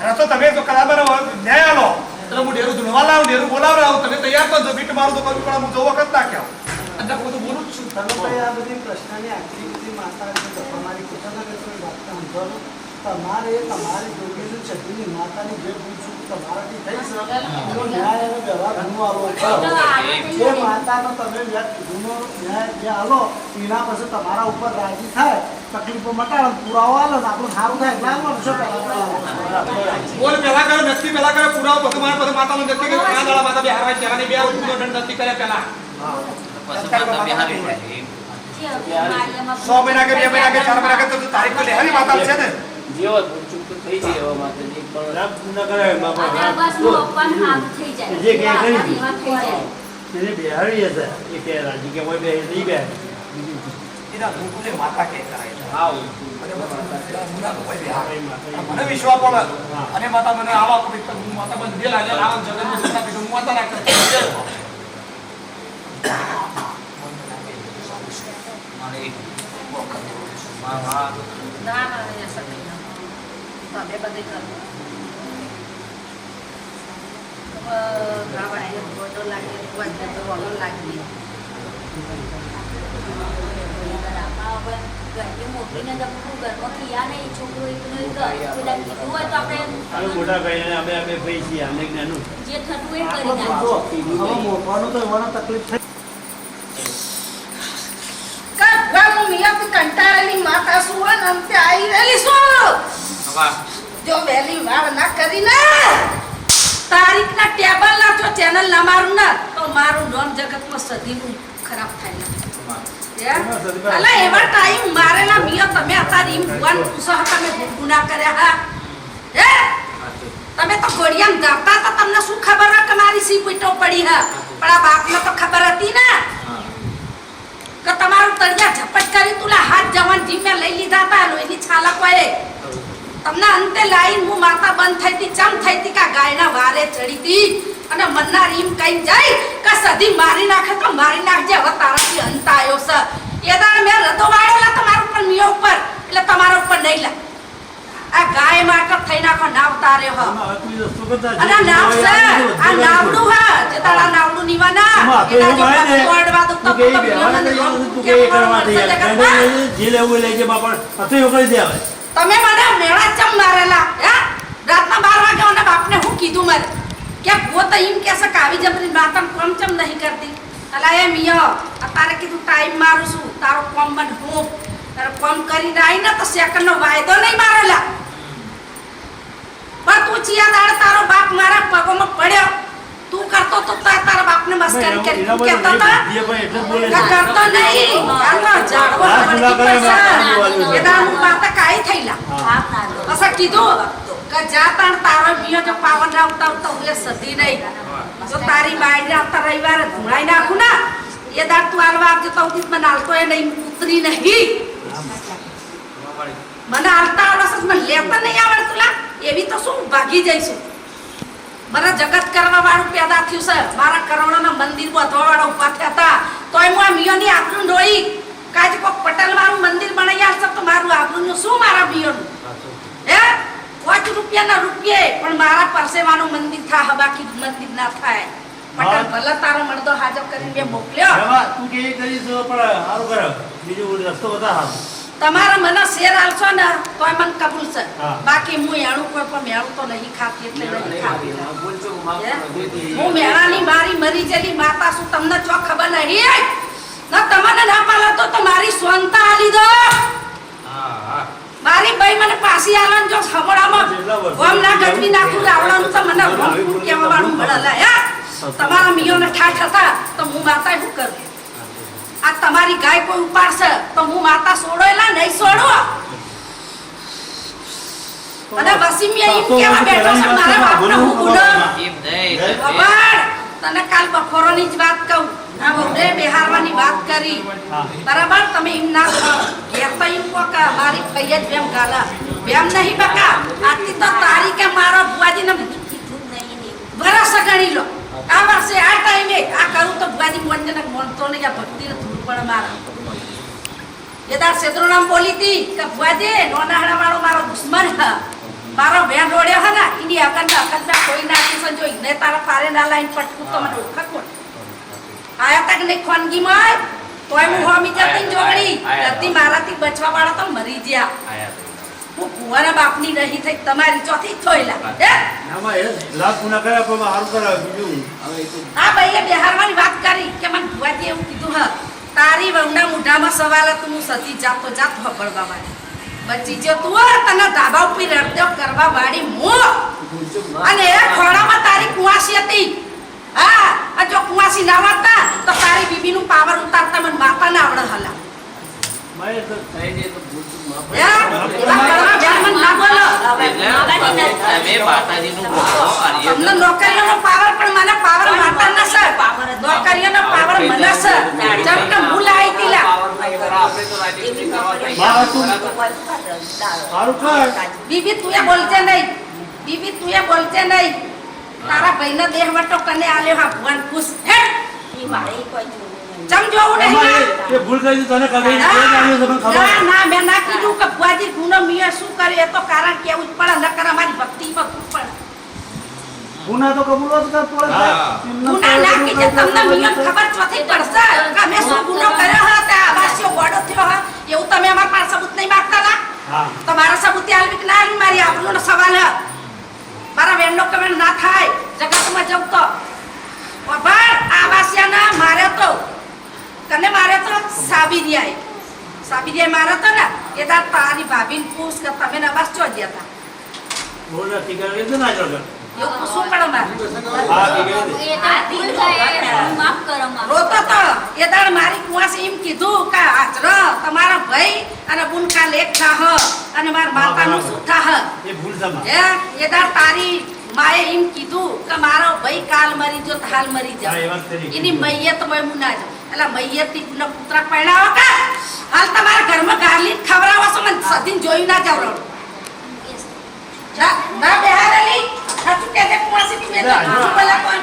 રસ્તો તમે તો કલાબર ન્યાય આલો. એટલે હું ડેરું ધૂણવા લાવું, ડેરું બોલાવડાવું તમે તૈયાર કરજો બીટ મારું તો કરવું પણ હું જો વખત ના અંદર હું તો બોલું જ છું. તમે આ બધી પ્રશ્નની આટલી બધી માતા તમારી પોતાના કે કોઈ વાત સમજાવો તમારે તમારી જોગીની છત્રીની માતાની જે પૂછું તમારાથી થઈ શકે એનો ન્યાય એનો વ્યવહાર આવો છો માતાનો તમે ગુનો ન્યાય જે આલો, એના પછી તમારા ઉપર રાજી થાય. તકલીફો મટાડો પુરાવો આલો ને આપણું સારું થાય એટલે આલો ને બોલ પેલા કરો નક્કી પેલા કરો પુરાવો પછી મારા પછી માતાનું નક્કી કર્યું આ દાડા માતા બે હારવા છે બે રૂપિયો દંડ નક્કી કરે પેલા સો મહિના કે બે મહિના કે ચાર મહિના કે તો તારીખ તો લેવાની માતા છે ને. જેવો ચૂક થઈ જાય એવા માતાજી પણ રામ બાપા. જે કે કરી. એને બેહાડી હશે એ કે રાજી કે કોઈ બે નહીં બે. માતા કે મુના વિશ્વાસ પડે અને માતા મને આવા હું માતા બંધ આવા હું માતા લાગી. તો તો કંટાળેલી માતા શું અંતે આવી રહેલી શું જો વેલી વાળ ના કરી ને તારીખના ટેબલ ના જો ચેનલ ના મારું ના તો મારું નામ જગતમાં સદીનું ખરાબ થાય? એવા ટાઈમ મારેલા મિયા તમે અત્યારે એમ ભગવાન પૂછો હા તમે ગુના કર્યા હા હે? તમે તો ઘોડિયામાં ગાતા તમને શું ખબર કે મારી સી પીટો પડી હા પણ આ બાપને તો ખબર હતી ને. તમારું તળિયા ઝપટ કરી તુલા હાથ જવાન જીમે લઈ લીધા હતા લોહીની છાલા હોય તમને અંતે લાઈન હું માતા બંધ થઈ હતી, ચમ થઈ હતી કે ગાયના વારે ચડી હતી? અને મનના રીમ કઈ જાય? કે સધી મારી નાખે તો મારી નાખજે. હવે તારાથી અંત આવ્યો છે. એ દાડે મેં રદો વાળેલા તમારા ઉપર મિયો ઉપર. એટલે તમારા ઉપર નહીં લા. આ ગાય માટે થઈ નાખો નાવ તારે હો. અને નાવ છે. આ નાવડું હા. જે તારા નાવડું નીવાના. એમાં તો એવું હોય ને, તો તું કે કરવા દે જે લેવું લઈ બાપા. આ કરી દે. તમે મને મેળા ચમ મારેલા? હે રાતના બાર વાગે મને બાપને હું કીધું મારે કે ભૂવો તો એમ કહેશે કે આવી જબરી માતા કોમ ચમ નહીં કરતી અલા એ મિયો કીધું ટાઈમ મારું છું તારો કોમ બન હું? તારો કોમ કરી આવી ને તો સેકન્ડ નો વાયદો નહીં મારેલા. પણ તું ચિયા દાડે તારો બાપ મારા પગોમાં પડ્યો. તું કરતો તો તા- તારા બાપને મસ્કરી કરી. એના તું કહેતો તો. કરતો નહીં. ચાલો જાડવો હાથ વળગી ઉલા કરે પડશે. બાપા. એ દાડે હું. માતા કાઈ થઈલા અસર કીધું કે જા તાણ તારો મિયો જો પાવન આવતા આવતા હું એ સધી નહીં. જો તારી બાઈને આવતા રવિવારે ધુણાઈ નાખું ના, એ દાડ તું હાલવા આવજો તો ઉદિત મને હાલતો એ નહીં ઉતરી નહીં. મને હાલતા આવડશે મને લેતા નહીં આવડતું લા. એવી તો શું, ભાગી જઈશું. મારા જગત કરવા વાળું પેદા થયું છે. મારા કરોડોના મંદિર બાંધવા વાળા ઊભા થયા હતા. તોય હું આ મિયોની આબરૂ ડોઈ કાજ કોક પટેલ વાળું મંદિર બનાવી આવશે તો મારું આબરૂનું શું, મારા મિયોનું? હે પાંચ રૂપિયાના રૂપિયે પણ મારા પરસેવાનું મંદિર થાય બાકી મંદિર ના થાય. પટેલ ભલે તારો મળદો હાજર કરીને મેં મોકલ્યો. તું કે કરીશ પણ હારું કર. બીજો રસ્તો બધા સારો. તમારા મને શેર આલશો ને તોય મને કબૂલ છે. બાકી હું એણું કોઈ પણ મેળું તો નહીં ખાતી એટલે નહીં ખાતી. હે? મેળાની મારી મરી જેલી માતા છું તમને ચો ખબર નહીં ના તમને ના પાલો તો તો મારી સ્વંતા આલી દો. મારી ભાઈ મને પાછી આલન જો હમણામાં ગોમ ના ગજવી નાખું રાવણાનું તો મને ગોમ કેવા વાળું મળે. યાર તમારા મિયોને ઠાઠ હતા તો હું માતા શું કરું? આ તમારી ગાય કોઈ ઉપાડશે તો હું માતા છોડો એલા નહીં છોડો અને વસીમે એમ કેવા બેઠો છે મારા બાપને હું ગુનો તને કાલ બપોરોની જ વાત કહું બિહારવાની વાત કરી. બરાબર? તમે એમ ના કહો ઘેર તો એમ કહો કે મારી ફઈ જ વેમ ગાલા. વેમ નહીં બકા. આથી તો તારી કે મારો ભુવાજીને વરસ ગણી લો. આ વર્ષે આ ટાઈમે આ કરું તો ભુવાજી મોંજને મોનતો નહીં આ ભક્તિને ધૂળ પણ મારા. એ તાર નામ બોલી હતી કે ભુવાજી નોનાહડા વાળો મારો દુશ્મન હ. મારો બેન રોડ્યો હે ને એની અકન ના કોઈ નાખી સંજો ઇને તારા પારે ના લાઈન પટકું તો મને ઓળખ આયા તક ને ખોનગી માં તોય હું હોમી જતી જોગડી જતી મારાથી બચવા વાળા તો મરી ગયા. હું બાપની નહીં થઈ તમારી ચોથી હે. આમાં એ લાખ ગુના કર્યા પણ સારું કરાવે બીજું હવે એ ભાઈએ બિહારવાની વાત કરી કે મને ભુવાજી એવું કીધું હ તારી વહુના મોઢામાં સવાલ હતું હું સતી જાતો જાત હબળવા વાળી. બચી જો તું તને ધાબા ઉપર રડતો કરવા વાળી હું. અને એ ખોડામાં તારી કુવાસી હતી હા આ જો કુવાસી ના વાતા તો તારી બીબીનું પાવર ઉતારતા મને માતા ના આવડે હલા મારે તો થઈ જાય તો ભૂલ ચૂક માફ હે? એવા કરવા બેન મને ના બોલો એટલે તમે માતાજીનું અને એ તમને નોકરીઓનો પાવર પણ મને પાવર માતા ન સર. નોકરીઓનો પાવર મને સર. જેમ કે હું લાવી હતી લા. આપણે તો રાજી કરવા બા, તૈયાર તું- સારું કર. બીબી તું એ બોલજે નહીં. બીબી તું એ બોલજે નહીં. તારા ભાઈનો દેહ વટો કને આલ્યો હા ભગવાન ખુશ. હે? જોવું નહીં એમાં ના? એ- એ ભૂલ કરી તને કદી એ જાણ્યું છે મને ખબર ના ના મેં ના કીધું કે ભુવાજી ગુનો મિયે શું કરે એ તો કારણ કેવું જ પડે નકર અમારી ભક્તિ બધું પડે? ગુના તો કબૂલ જ કર પડે ગુના ના બધું કીધે તમને ખબર ખબર ચોથી પડશે કે અમે શું ગુનો કર્યો હા તે ગોડો થયો હા. એવું તમે અમારા પાસે સબૂત નહીં માંગતા ના હા. તો મારા સબૂતી આલવી ના આલવી મારી આબરૂનો સવાલ હે. મારા વેણનો કમેન્ટ ના થાય જગતમાં જવું તો પણ આવાસ્યાના મારે તો કને મારે તો સાબિરિયાએ સાબિરિયાએ મારે તો ને એ તાર તારી ભાભીને પૂછ કે તમે નવાસ ચો ગયા હતા બોલ નથી કરે તો ના તમારા ભાઈ અને બુનકા લેખ થાહ અને મારા માતાનું શું થાહ એ ભૂલ છે માં. હે એ તારી માએ એમ કીધું કે મારો ભાઈ કાલ મરી જો હાલ મરી હા, ખરી. એની મૈયત મેં મુના જો એટલે મૈયતથી પુનઃ પુત્ર પરણાવો કે? હાલ તમારા ઘરમાં ગાલી ખવડાવો છો મને સદીન જોઈ ના જાવ રડો. ના ના બેહારેલી? સાચું કે કુવાસી તું એ તો ના, જૂઠું બોલે કોઈ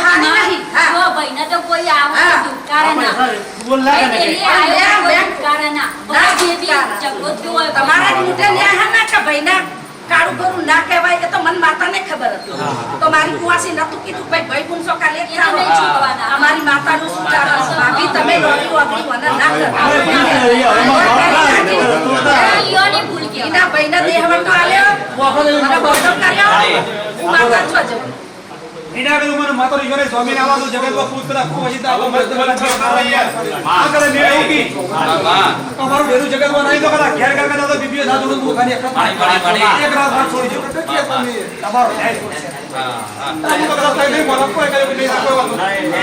હું નહીં. હા. ભાઈને તો કોઈ આવું દુકારે ના. બોલ લાગે ને કે કોઈ બેન. દુકારે ના. ના, બધા જેવી દુકારે. ઝઘડો હોય તમારા જ મોઢે ન્યાય હે ને કે ભાઈના? કાળું ગોરું ના કહેવાય એ તો મન માતાને ખબર હતી. તો મારી કુવાસી નતું કીધું ભાઈ ભાઈ ગુણસો કાલે. અમારી માતાનું શું ચાલે બાકી તમે લોહી વાપરી મને ના કરો. એના ભૂલ થઈ હવે ના આવે, નકર તો ભાઈને આલ્યો, મને બોલતો કર્યો. હું માતા છો જ. એના આગળ મને માતો ઈશ્વરે સ્વામીને આવા તો જગતમાં પુત્ર ખુશી તો આપણો મસ્ત બને આ કરે મેં એવું કી ભગવાન અમારું ડેરું જગતમાં નહીં તો કદા ઘેર ઘર કરતા તો બીબીઓ સાધુ નું મુખાની એક પાણી, પાણી. એક રાત રાત છોડી દો તમારો હા હા. તો કદાચ કઈ નહીં બોલો કોઈ કઈ નહીં નહીં.